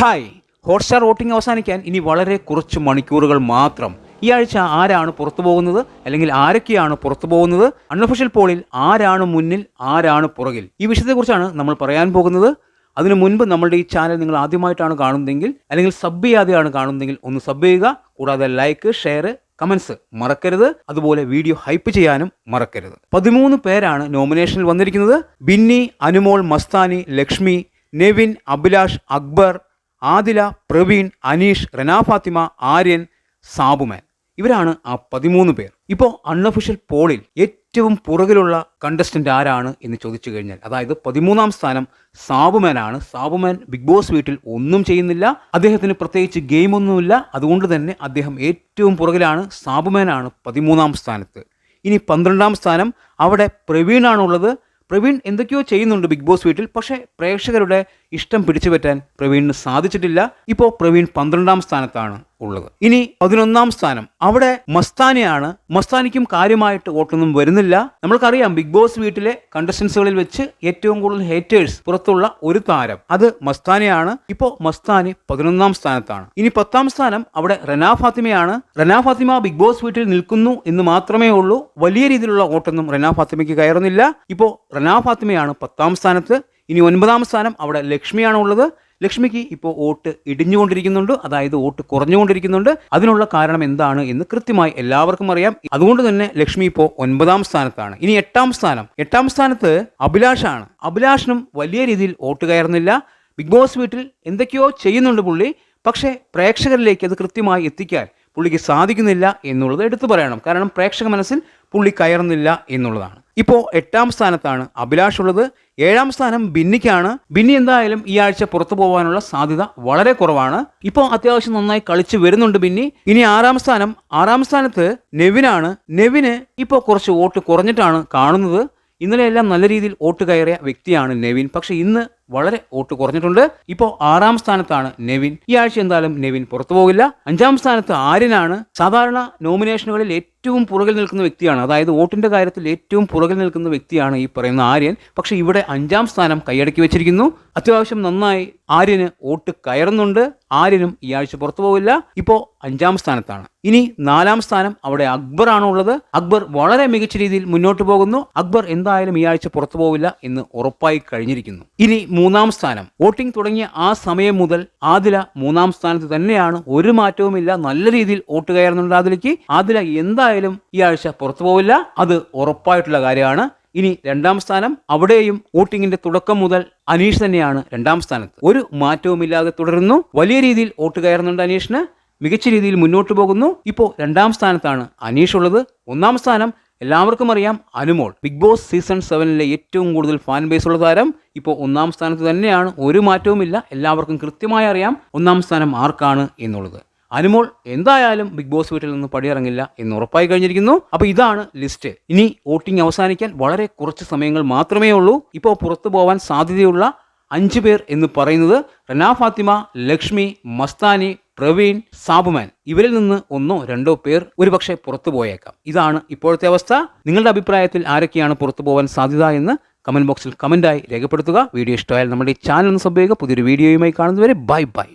Hi Hotstar voting അവസാനിക്കാൻ ഇനി വളരെ കുറച്ച് മണിക്കൂറുകൾ മാത്രം. ഈ ആഴ്ച ആരാണ് പുറത്തു പോകുന്നത്? അല്ലെങ്കിൽ ആരൊക്കെയാണ് പുറത്തു പോകുന്നത്? അൺഒഫീഷ്യൽ പോളിൽ ആരാണ് മുന്നിൽ ആരാണ് പുറകിൽ? ഈ വിഷയത്തെക്കുറിച്ചാണ് നമ്മൾ പറയാൻ പോകുന്നത്. അതിനു മുൻപ് നമ്മളുടെ ഈ ചാനൽ നിങ്ങൾ ആദ്യമായിട്ടാണ് കാണുന്നതെങ്കിൽ അല്ലെങ്കിൽ സബ് ചെയ്യാതെയാണ് കാണുന്നതെങ്കിൽ ഒന്ന് സബ് ചെയ്യുക. കൂടാതെ ലൈക്ക് ഷെയർ കമൻസ് മറക്കരുത്. അതുപോലെ വീഡിയോ ഹൈപ്പ് ചെയ്യാനും മറക്കരുത്. പതിമൂന്ന് പേരാണ് നോമിനേഷനിൽ വന്നിരിക്കുന്നത്. ബിന്നി അനുമോൾ മസ്താനി ലക്ഷ്മി നെവിൻ അഭിലാഷ് അക്ബർ ആദില പ്രവീൺ അനീഷ് റെനാ ഫാത്തിമ ആര്യൻ സാബുമാൻ. ഇവരാണ് ആ പതിമൂന്ന് പേർ. ഇപ്പോൾ അൺഒഫീഷ്യൽ പോളിൽ ഏറ്റവും പുറകിലുള്ള കണ്ടസ്റ്റന്റ് ആരാണ് എന്ന് ചോദിച്ചു കഴിഞ്ഞാൽ അതായത് പതിമൂന്നാം സ്ഥാനം സാബുമാനാണ്. സാബുമാൻ ബിഗ് ബോസ് വീട്ടിൽ ഒന്നും ചെയ്യുന്നില്ല അദ്ദേഹത്തിന് പ്രത്യേകിച്ച് ഗെയിമൊന്നുമില്ല അതുകൊണ്ട് തന്നെ അദ്ദേഹം ഏറ്റവും പുറകിലാണ് സാബുമാനാണ് പതിമൂന്നാം സ്ഥാനത്ത്. ഇനി പന്ത്രണ്ടാം സ്ഥാനം അവിടെ പ്രവീണാണുള്ളത്. പ്രവീൺ എന്തൊക്കെയോ ചെയ്യുന്നുണ്ട് ബിഗ് ബോസ് വീട്ടിൽ പക്ഷേ പ്രേക്ഷകരുടെ ഇഷ്ടം പിടിച്ചു പറ്റാൻ പ്രവീണിന് സാധിച്ചിട്ടില്ല. ഇപ്പോൾ പ്രവീൺ പന്ത്രണ്ടാം സ്ഥാനത്താണ്. ഉള്ളത്. ഇനി പതിനൊന്നാം സ്ഥാനം. അവിടെ മസ്താനിയാണ്. മസ്താനിക്കും കാര്യമായിട്ട് വോട്ടൊന്നും വരുന്നില്ല. നമ്മൾക്കറിയാം ബിഗ് ബോസ് വീട്ടിലെ കണ്ടസ്റ്റൻസുകളിൽ വെച്ച് ഏറ്റവും കൂടുതൽ ഹേറ്റേഴ്സ് പുറത്തുള്ള ഒരു താരം അത് മസ്താനിയാണ്. ഇപ്പോ മസ്താനി പതിനൊന്നാം സ്ഥാനത്താണ്. ഇനി പത്താം സ്ഥാനം അവിടെ റനാ ഫാത്തിമയാണ്. റനാ ഫാത്തിമ ബിഗ് ബോസ് വീട്ടിൽ നിൽക്കുന്നു എന്ന് മാത്രമേ ഉള്ളൂ. വലിയ രീതിയിലുള്ള വോട്ടൊന്നും റനാ ഫാത്തിമയ്ക്ക് കയറുന്നില്ല. ഇപ്പോ റനാ ഫാത്തിമയാണ് പത്താം സ്ഥാനത്ത്. ഇനി ഒൻപതാം സ്ഥാനം അവിടെ ലക്ഷ്മിയാണ് ഉള്ളത്. ലക്ഷ്മിക്ക് ഇപ്പോൾ വോട്ട് ഇടിഞ്ഞുകൊണ്ടിരിക്കുന്നുണ്ട്. അതായത് വോട്ട് കുറഞ്ഞുകൊണ്ടിരിക്കുന്നുണ്ട്. അതിനുള്ള കാരണം എന്താണ് എന്ന് കൃത്യമായി എല്ലാവർക്കും അറിയാം. അതുകൊണ്ട് തന്നെ ലക്ഷ്മി ഇപ്പോൾ ഒൻപതാം സ്ഥാനത്താണ്. ഇനി എട്ടാം സ്ഥാനം. എട്ടാം സ്ഥാനത്ത് അഭിലാഷാണ്. അഭിലാഷിനും വലിയ രീതിയിൽ വോട്ട് കയറുന്നില്ല. ബിഗ് ബോസ് വീട്ടിൽ എന്തൊക്കെയോ ചെയ്യുന്നുണ്ട് പുള്ളി. പക്ഷേ പ്രേക്ഷകരിലേക്ക് അത് കൃത്യമായി എത്തിക്കാൻ പുള്ളിക്ക് സാധിക്കുന്നില്ല എന്നുള്ളത് എടുത്തു പറയണം. കാരണം പ്രേക്ഷക മനസ്സിൽ പുള്ളി കയറുന്നില്ല എന്നുള്ളതാണ്. ഇപ്പോൾ എട്ടാം സ്ഥാനത്താണ് അഭിലാഷ് ഉള്ളത്. ഏഴാം സ്ഥാനം ബിന്നിക്കാണ്. ബിന്നി എന്തായാലും ഈ ആഴ്ച പുറത്തു പോകാനുള്ള സാധ്യത വളരെ കുറവാണ്. ഇപ്പോൾ അത്യാവശ്യം നന്നായി കളിച്ചു വരുന്നുണ്ട് ബിന്നി. ഇനി ആറാം സ്ഥാനം ആറാം സ്ഥാനത്ത് നെവിനാണ്. നെവിന് ഇപ്പോൾ കുറച്ച് വോട്ട് കുറഞ്ഞിട്ടാണ് കാണുന്നത്. ഇന്നലെയെല്ലാം നല്ല രീതിയിൽ വോട്ട് കയറിയ വ്യക്തിയാണ് നെവിൻ. പക്ഷെ ഇന്ന് വളരെ വോട്ട് കുറഞ്ഞിട്ടുണ്ട്. ഇപ്പോൾ ആറാം സ്ഥാനത്താണ് നെവിൻ. ഈ ആഴ്ച എന്തായാലും നെവിൻ പുറത്തു പോകില്ല. അഞ്ചാം സ്ഥാനത്ത് ആര്യനാണ്. സാധാരണ നോമിനേഷനുകളിൽ ഏറ്റവും പുറകിൽ നിൽക്കുന്ന വ്യക്തിയാണ്. അതായത് വോട്ടിന്റെ കാര്യത്തിൽ ഏറ്റവും പുറകിൽ നിൽക്കുന്ന വ്യക്തിയാണ് ഈ പറയുന്ന ആര്യൻ. പക്ഷെ ഇവിടെ അഞ്ചാം സ്ഥാനം കൈയടക്കി വെച്ചിരിക്കുന്നു. അത്യാവശ്യം നന്നായി ആര്യന് വോട്ട് കയറുന്നുണ്ട്. ആര്യനും ഈ ആഴ്ച പുറത്തു പോകില്ല. ഇപ്പോൾ അഞ്ചാം സ്ഥാനത്താണ്. ഇനി നാലാം സ്ഥാനം അവിടെ അക്ബർ ആണ് ഉള്ളത്. അക്ബർ വളരെ മികച്ച രീതിയിൽ മുന്നോട്ട് പോകുന്നു. അക്ബർ എന്തായാലും ഈ ആഴ്ച പുറത്തു പോകില്ല എന്ന് ഉറപ്പായി കഴിഞ്ഞിരിക്കുന്നു. ഇനി മൂന്നാം സ്ഥാനം. വോട്ടിംഗ് തുടങ്ങിയ ആ സമയം മുതൽ ആദില മൂന്നാം സ്ഥാനത്ത് തന്നെയാണ്. ഒരു മാറ്റവുമില്ല. നല്ല രീതിയിൽ വോട്ട് കയറുന്നുണ്ട് ആദിലയ്ക്ക്. ആദില എന്തായാലും ഈ ആഴ്ച പുറത്തു പോവില്ല. അത് ഉറപ്പായിട്ടുള്ള കാര്യമാണ്. ഇനി രണ്ടാം സ്ഥാനം. അവിടെയും വോട്ടിങ്ങിന്റെ തുടക്കം മുതൽ അനീഷ് തന്നെയാണ് രണ്ടാം സ്ഥാനത്ത്. ഒരു മാറ്റവുമില്ലാതെ തുടരുന്നു. വലിയ രീതിയിൽ വോട്ട് കയറുന്നുണ്ട് അനീഷിന്. മികച്ച രീതിയിൽ മുന്നോട്ട് പോകുന്നു. ഇപ്പോൾ രണ്ടാം സ്ഥാനത്താണ് അനീഷ് ഉള്ളത്. ഒന്നാം സ്ഥാനം. എല്ലാവർക്കും അറിയാം അനുമോൾ. ബിഗ് ബോസ് സീസൺ സെവനിലെ ഏറ്റവും കൂടുതൽ ഫാൻ ബേസ് ഉള്ള താരം. ഇപ്പോൾ ഒന്നാം സ്ഥാനത്ത് തന്നെയാണ്. ഒരു മാറ്റവുമില്ല. എല്ലാവർക്കും കൃത്യമായി അറിയാം ഒന്നാം സ്ഥാനം ആർക്കാണ് എന്നുള്ളത്. അനുമോൾ എന്തായാലും ബിഗ് ബോസ് വീട്ടിൽ നിന്ന് പടിയിറങ്ങില്ല എന്ന് ഉറപ്പായി കഴിഞ്ഞിരിക്കുന്നു. അപ്പോൾ ഇതാണ് ലിസ്റ്റ്. ഇനി വോട്ടിംഗ് അവസാനിക്കാൻ വളരെ കുറച്ച് സമയങ്ങൾ മാത്രമേ ഉള്ളൂ. ഇപ്പോൾ പുറത്തു പോകാൻ സാധ്യതയുള്ള അഞ്ച് പേർ എന്ന് പറയുന്നത് റനാ ഫാത്തിമ ലക്ഷ്മി മസ്താനി പ്രവീൺ സാബുമാൻ. ഇവരിൽ നിന്ന് ഒന്നോ രണ്ടോ പേർ ഒരുപക്ഷെ പുറത്തു പോയേക്കാം. ഇതാണ് ഇപ്പോഴത്തെ അവസ്ഥ. നിങ്ങളുടെ അഭിപ്രായത്തിൽ ആരൊക്കെയാണ് പുറത്തു പോകാൻ സാധ്യത എന്ന് കമന്റ് ബോക്സിൽ കമന്റായി രേഖപ്പെടുത്തുക. വീഡിയോ ഇഷ്ടമായാൽ നമ്മുടെ ഈ ചാനൽ ഒന്ന് സംഭവിക്കുക പുതിയൊരു വീഡിയോയുമായി കാണുന്നവരെ ബൈ ബൈ.